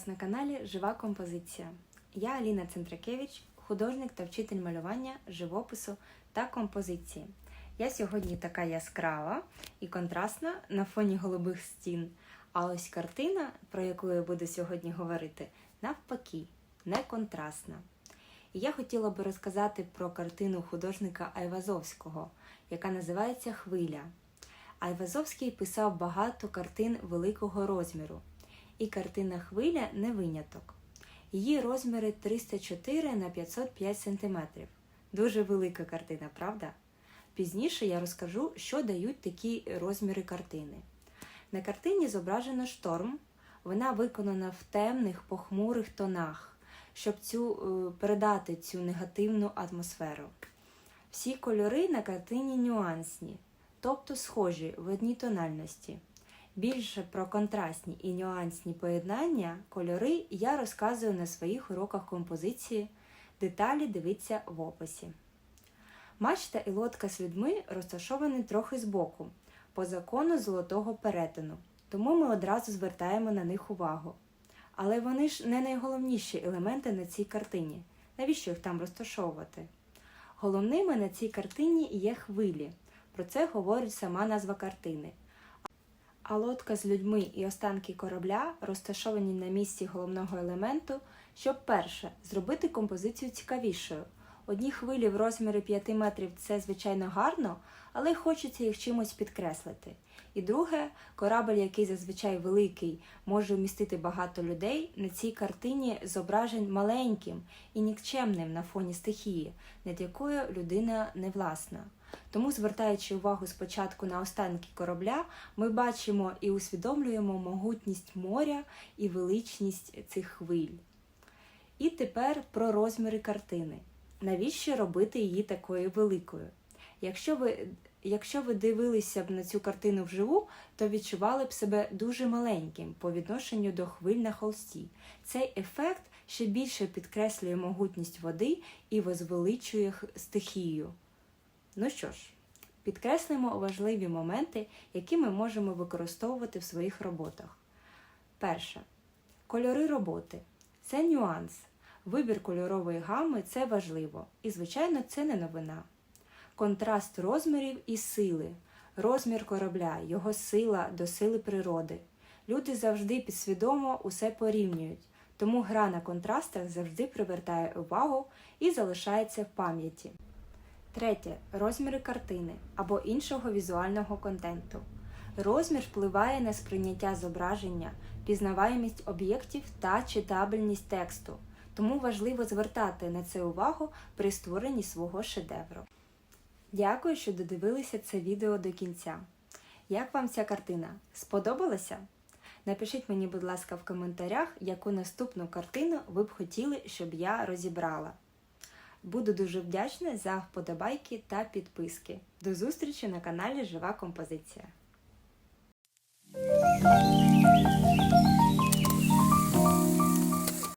вас на каналі Жива композиція. Я Аліна Центракевич, художник та вчитель малювання, живопису та композиції. Я сьогодні така яскрава і контрастна на фоні голубих стін. А ось картина, про яку я буду сьогодні говорити, навпаки, не контрастна. І я хотіла би розказати про картину художника Айвазовського, яка називається Хвиля. Айвазовський писав багато картин великого розміру, і картина Хвиля не виняток. Її розміри 304 на 505 см. Дуже велика картина, правда? Пізніше я розкажу, що дають такі розміри картини. На картині зображено шторм. Вона виконана в темних похмурих тонах, щоб цю, е, передати цю негативну атмосферу. Всі кольори на картині нюансні, тобто схожі в одній тональності. Більше про контрастні і нюансні поєднання кольори я розказую на своїх уроках композиції. Деталі дивіться в описі. Мачта і лодка з людьми розташовані трохи збоку, по закону золотого перетину, тому ми одразу звертаємо на них увагу. Але вони ж не найголовніші елементи на цій картині. Навіщо їх там розташовувати? Головними на цій картині є хвилі. Про це говорить сама назва картини. А лодка з людьми і останки корабля розташовані на місці головного елементу, щоб перше зробити композицію цікавішою. Одні хвилі в розмірі 5 метрів це звичайно гарно, але хочеться їх чимось підкреслити. І друге, корабль, який зазвичай великий, може вмістити багато людей, на цій картині зображень маленьким і нікчемним на фоні стихії, над якою людина не власна. Тому, звертаючи увагу спочатку на останки корабля, ми бачимо і усвідомлюємо могутність моря і величність цих хвиль. І тепер про розміри картини. Навіщо робити її такою великою? Якщо ви, якщо ви дивилися б на цю картину вживу, то відчували б себе дуже маленьким по відношенню до хвиль на холсті. Цей ефект ще більше підкреслює могутність води і возвеличує стихію. Ну що ж, підкреслимо важливі моменти, які ми можемо використовувати в своїх роботах. Перше. Кольори роботи це нюанс. Вибір кольорової гами це важливо, і, звичайно, це не новина. Контраст розмірів і сили, розмір корабля, його сила до сили природи. Люди завжди підсвідомо усе порівнюють, тому гра на контрастах завжди привертає увагу і залишається в пам'яті. Третє розміри картини або іншого візуального контенту. Розмір впливає на сприйняття зображення, пізнаваємість об'єктів та читабельність тексту, тому важливо звертати на це увагу при створенні свого шедевру. Дякую, що додивилися це відео до кінця. Як вам ця картина? Сподобалася? Напишіть мені, будь ласка, в коментарях, яку наступну картину ви б хотіли, щоб я розібрала. Буду дуже вдячна за вподобайки та підписки. До зустрічі на каналі Жива Композиція.